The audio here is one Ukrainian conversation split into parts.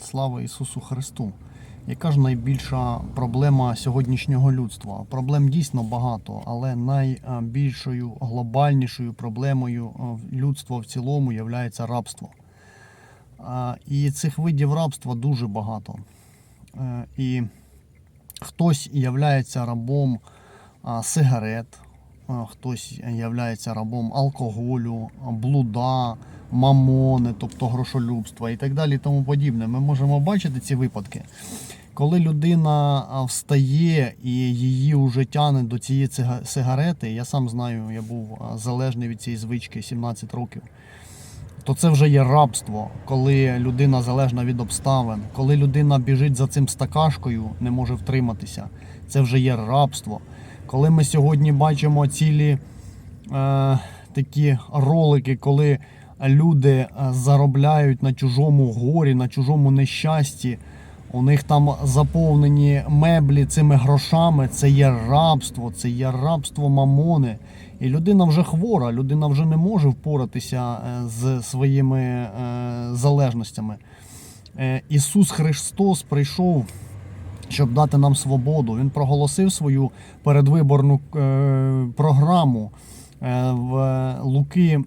Слава Ісусу Христу! Яка ж найбільша проблема сьогоднішнього людства? Проблем дійсно багато, але найбільшою глобальнішою проблемою е, людства в цілому є рабство. І цих видів рабства дуже багато. Е, І хтось являється рабом сигарет, хтось являється рабом алкоголю, блуда, мамони, тобто грошолюбства і так далі і тому подібне. Ми можемо бачити ці випадки. Коли людина встає і її вже тягне до цієї сигарети, я сам знаю, я був залежний від цієї звички 17 років то це вже є рабство, коли людина залежна від обставин, коли людина біжить за цим стакашкою, не може втриматися. Це вже є рабство. Коли ми сьогодні бачимо цілі е, такі ролики, коли люди е, заробляють на чужому горі, на чужому нещасті, у них там заповнені меблі цими грошами, це є рабство, це є рабство мамони. І людина вже хвора, людина вже не може впоратися е, з своїми е, залежностями. Ісус Христос прийшов, щоб дати нам свободу. Він проголосив свою передвиборну програму в Луки.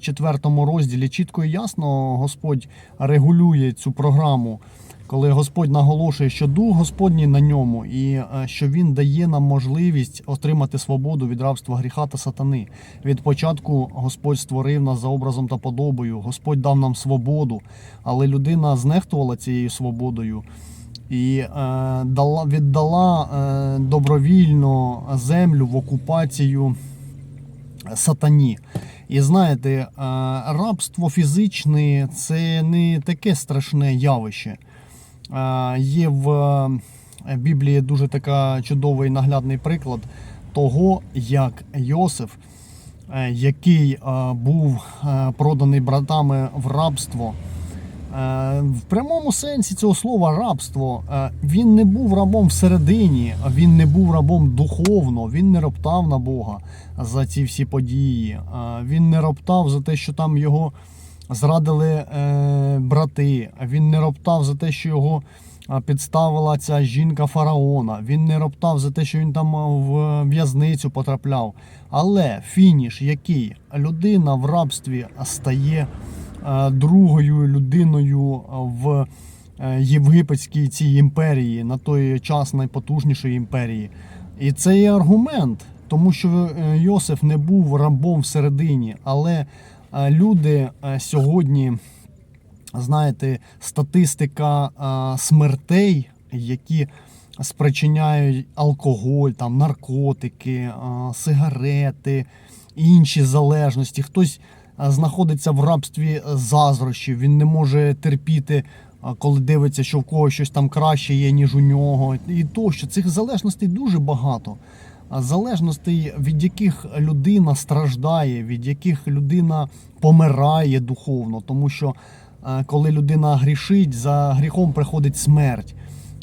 4 розділі чітко і ясно Господь регулює цю програму, коли Господь наголошує, що дух Господній на ньому, і е, що Він дає нам можливість отримати свободу від рабства гріха та сатани. Від початку Господь створив нас за образом та подобою. Господь дав нам свободу, але людина знехтувала цією свободою і е, дала, віддала е, добровільно землю в окупацію сатані. І знаєте, е, рабство фізичне це не таке страшне явище. Е, Є в е, Біблії дуже така чудовий наглядний приклад того, як Йосиф, який був проданий братами в рабство. Е, В прямому сенсі цього слова рабство е, він не був рабом всередині, він не був рабом духовно, він не роптав на Бога за ці всі події. Е, Він не роптав за те, що там його зрадили брати. Він не роптав за те, що його підставила ця жінка фараона. Він не роптав за те, що він там е, в в'язницю потрапляв. Але фініш, який людина в рабстві стає е, другою людиною в е, євгипетській цій імперії, на той час найпотужнішої імперії. І це є аргумент, тому що Йосиф не був рабом всередині, але люди сьогодні, знаєте, статистика е, смертей, які спричиняють алкоголь, там, наркотики, е, сигарети, інші залежності. Хтось е, знаходиться в рабстві заздрощів, він не може терпіти, коли дивиться, що в когось щось там краще є, ніж у нього. І тощо цих залежностей дуже багато. Залежностей, від яких людина страждає, від яких людина помирає духовно, тому що е, коли людина грішить, за гріхом приходить смерть.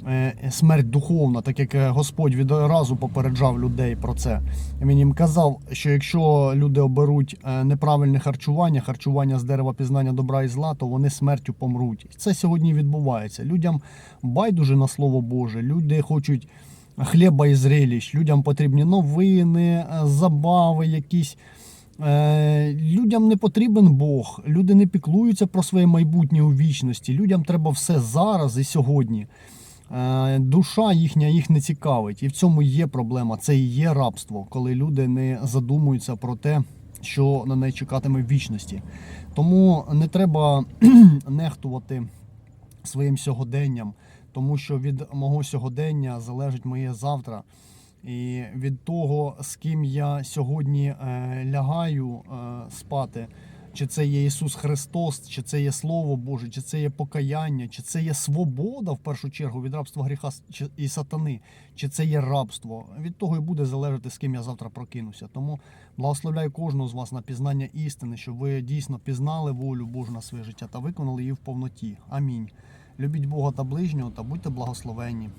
Е, Смерть духовна, так як е, Господь відразу попереджав людей про це. Він їм казав, що якщо люди оберуть неправильне харчування, харчування з дерева пізнання добра і зла, то вони смертю помруть. Це сьогодні відбувається. Людям байдуже на слово Боже, люди хочуть хліба і зрелищ, людям потрібні новини, е, забави якісь. Е, Людям не потрібен Бог, люди не піклуються про своє майбутнє у вічності. Людям треба все зараз і сьогодні. Е, Душа їхня їх не цікавить, і в цьому є проблема. Це і є рабство, коли люди не задумуються про те, що на неї чекатиме в вічності. Тому не треба нехтувати своїм сьогоденням, тому що від мого сьогодення залежить моє завтра. І від того, з ким я сьогодні е, лягаю е, спати, чи це є Ісус Христос, чи це є Слово Боже, чи це є покаяння, чи це є свобода в першу чергу від рабства гріха і сатани, чи це є рабство. Від того і буде залежати, з ким я завтра прокинуся. Тому благословляю кожного з вас на пізнання істини, щоб ви дійсно пізнали волю Божу на своє життя та виконали її в повноті. Амінь. Любіть Бога та ближнього та будьте благословенні.